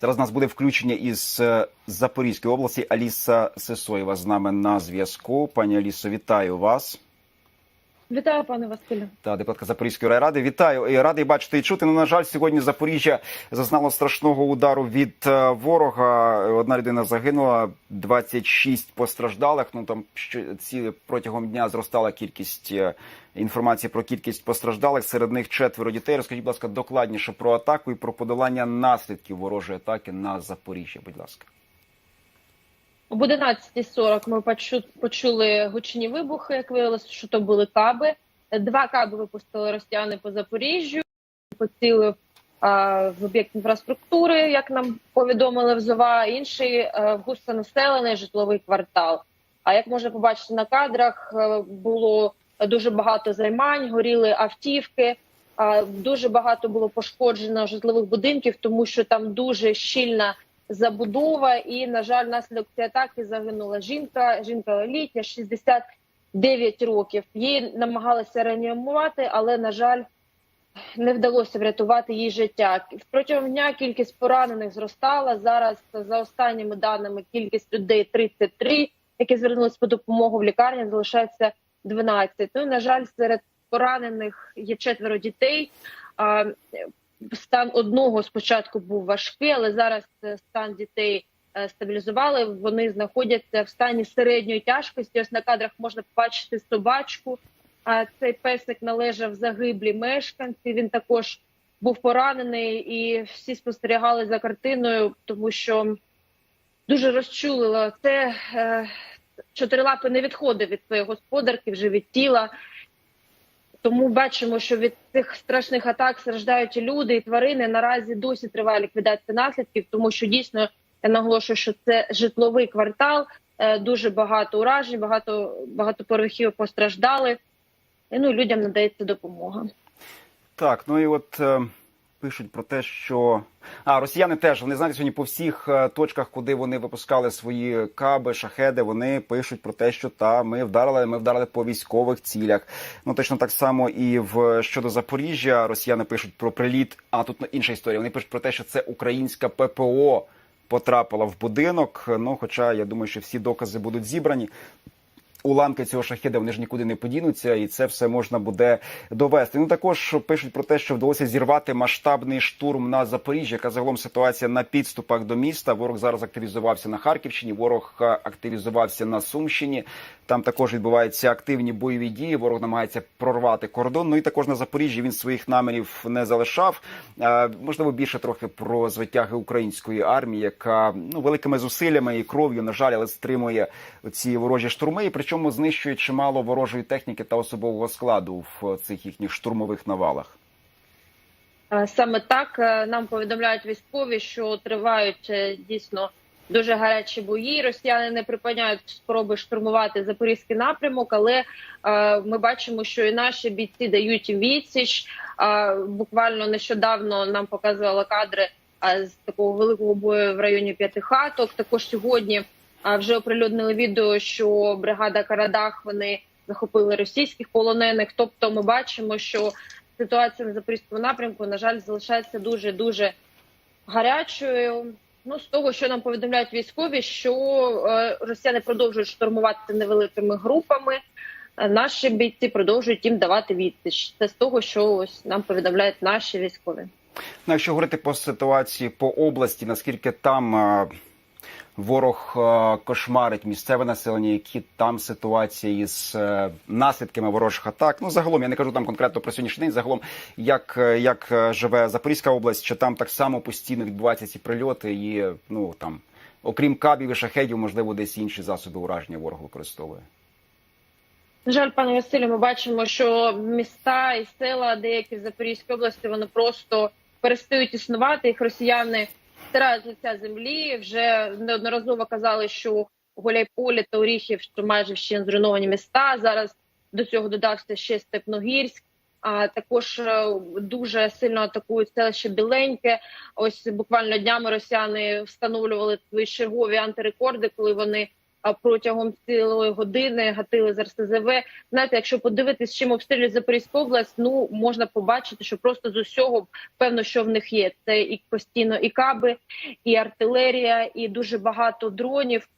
Зараз нас буде включення із е, Запорізької області. Аліса Сесоєва з нами на зв'язку. Пані Алісо, вітаю вас. Вітаю, пане Василю. Та депутатка Запорізької райради. Вітаю і радий бачити і чути. Ну, на жаль, сьогодні Запоріжжя зазнало страшного удару від е, ворога. Одна людина загинула, 26 постраждалих. Ну там ці протягом дня зростала кількість е, інформації про кількість постраждалих. Серед них четверо дітей. Розкажіть, будь ласка, докладніше про атаку і про подолання наслідків ворожої атаки на Запоріжжя. Будь ласка. Об 11.40 ми почу- почули гучні вибухи. Як виявилося, що то були каби. Два каби випустили росіяни по Запоріжжю, поцілив а, в об'єкт інфраструктури, як нам повідомили в ЗОВА, інший е, в густонаселений житловий квартал. А як можна побачити на кадрах, е, було дуже багато займань, горіли автівки. а, Дуже багато було пошкоджено житлових будинків, тому що там дуже щільна забудова, і на жаль, внаслідок цієї атаки загинула жінка. Жінка літня, 69 років. Її намагалися реанімувати, але на жаль, не вдалося врятувати їй життя. Протягом дня кількість поранених зростала. Зараз за останніми даними кількість людей 33, які звернулись по допомогу в лікарні, залишається 12. Ну на жаль, серед поранених є четверо дітей. Стан одного спочатку був важкий, але зараз е, стан дітей е, стабілізували. Вони знаходяться в стані середньої тяжкості. Ось на кадрах можна побачити собачку. А цей песик належав загиблій мешканці. Він також був поранений, і всі спостерігали за картиною, тому що дуже розчулило це. е, Чотирилапи не відходив від своєї господарки вже від тіла. Тому бачимо, що від цих страшних атак страждають і люди і тварини. Наразі досі триває ліквідація наслідків, тому що дійсно я наголошую, що це житловий квартал, е, дуже багато уражень, багато багатоповерхів постраждали. І, ну людям надається допомога. Так, ну і от е, пишуть про те, що а росіяни теж вони знаєте сьогодні по всіх е, точках, куди вони випускали свої каби, шахеди. Вони пишуть про те, що та ми вдарили, ми вдарили по військових цілях. Ну точно так само і в щодо Запоріжжя. Росіяни пишуть про приліт. А тут інша історія. Вони пишуть про те, що це українська ППО потрапила в будинок. Ну, хоча я думаю, що всі докази будуть зібрані уламки цього шахіда вони ж нікуди не подінуться, і це все можна буде довести. Ну також пишуть про те, що вдалося зірвати масштабний штурм на Запоріжжя. Яка загалом ситуація на підступах до міста. Ворог зараз активізувався на Харківщині. Ворог активізувався на Сумщині. Там також відбуваються активні бойові дії. Ворог намагається прорвати кордон. Ну і також на Запоріжжі він своїх намірів не залишав. Е, можливо, більше трохи про звитяги української армії, яка ну великими зусиллями і кров'ю, на жаль, але стримує ці ворожі штурми. І причому знищує чимало ворожої техніки та особового складу в цих їхніх штурмових навалах. Е, Саме так е, нам повідомляють військові, що тривають дійсно дуже гарячі бої. Росіяни не припиняють спроби штурмувати запорізький напрямок, але е, ми бачимо, що і наші бійці дають відсіч. Е, буквально нещодавно нам показували кадри е, з такого великого бою в районі п'ятихаток. Також сьогодні е, вже оприлюднили відео, що бригада Карадах вони захопили російських полонених. Тобто, ми бачимо, що ситуація на запорізькому напрямку, на жаль, залишається дуже дуже гарячою. Ну, з того, що нам повідомляють військові, що е, росіяни продовжують штурмувати невеликими групами. е, Наші бійці продовжують їм давати відсіч. Це з того, що ось нам повідомляють наші військові. Ну, якщо говорити по ситуації по області, наскільки там е, ворог е, кошмарить місцеве населення, які там ситуації з е, наслідками ворожих атак? Ну загалом я не кажу там конкретно про сьогоднішній день. Загалом, як, е, як живе Запорізька область, чи там так само постійно відбуваються ці прильоти, і ну там, окрім кабів і шахедів, можливо, десь інші засоби ураження ворог використовує. На жаль, пане Василю, ми бачимо, що міста і села, деякі в Запорізькій області, вони просто перестають існувати. Їх росіяни стирають з лиця землі. Вже неодноразово казали, що Гуляйполі та Оріхів, що майже ще зруйновані міста. Зараз до цього додався ще Степногірськ. А також е, дуже сильно атакують селище Біленьке. Ось буквально днями росіяни встановлювали свої чергові антирекорди, коли вони протягом цілої години гатили з РСЗВ. Знаєте, якщо подивитись, чим обстрілюють Запорізьку область, ну можна побачити, що просто з усього певно, що в них є. Це і постійно і каби, і артилерія, і дуже багато дронів.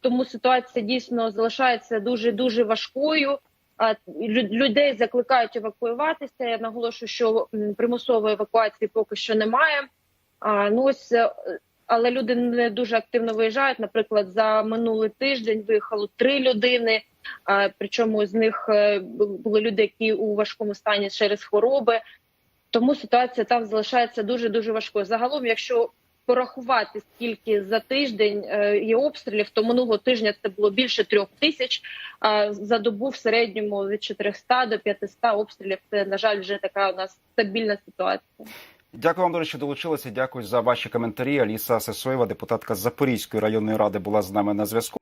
Тому ситуація дійсно залишається дуже дуже важкою. А людей закликають евакуюватися. Я наголошую, що примусової евакуації поки що немає. А, ну ось, е, але люди не дуже активно виїжджають. Наприклад, за минулий тиждень виїхало три людини. Причому з них е, були люди, які у важкому стані через хвороби. Тому ситуація там залишається дуже дуже важкою. Загалом, якщо порахувати, скільки за тиждень е, є обстрілів, то минулого тижня це було більше трьох тисяч. За добу в середньому від 400 до 500 обстрілів. Це на жаль, вже така у нас стабільна ситуація. Дякую вам, до що долучилися. Дякую за ваші коментарі. Аліса Сесоєва, депутатка Запорізької районної ради, була з нами на зв'язку.